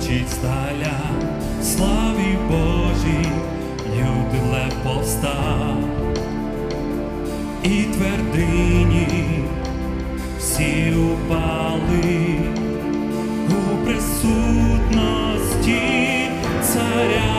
кричить сталя, славі Божі, юбиле повстав і твердині всі упали у присутності царя.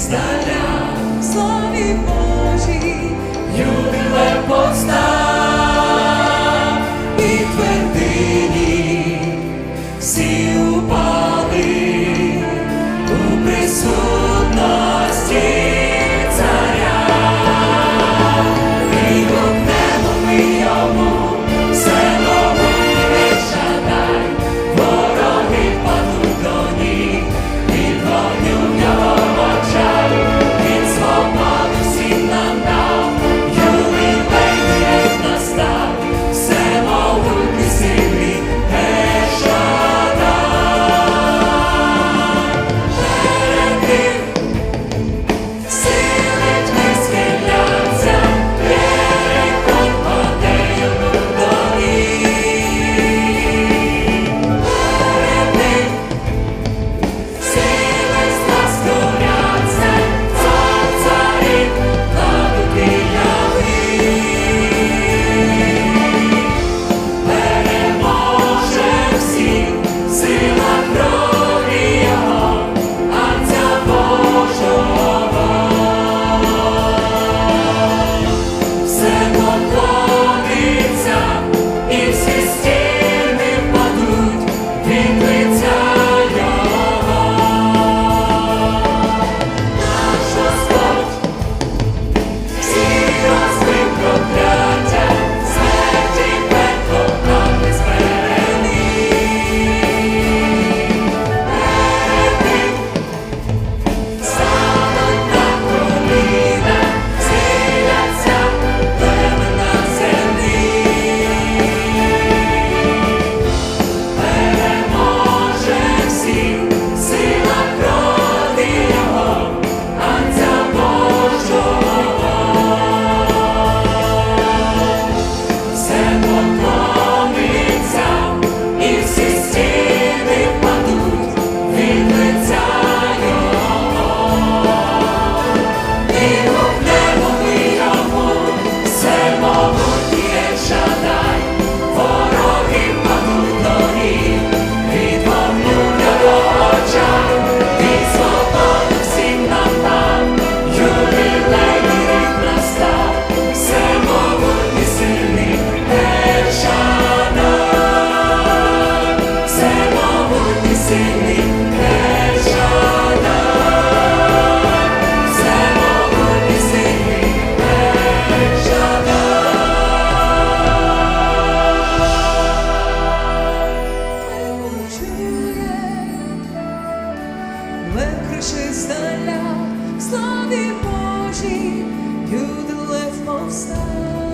здаля, славі Божій, юбіле поста. Викриши здаля, славі Божій, люди лев повстав.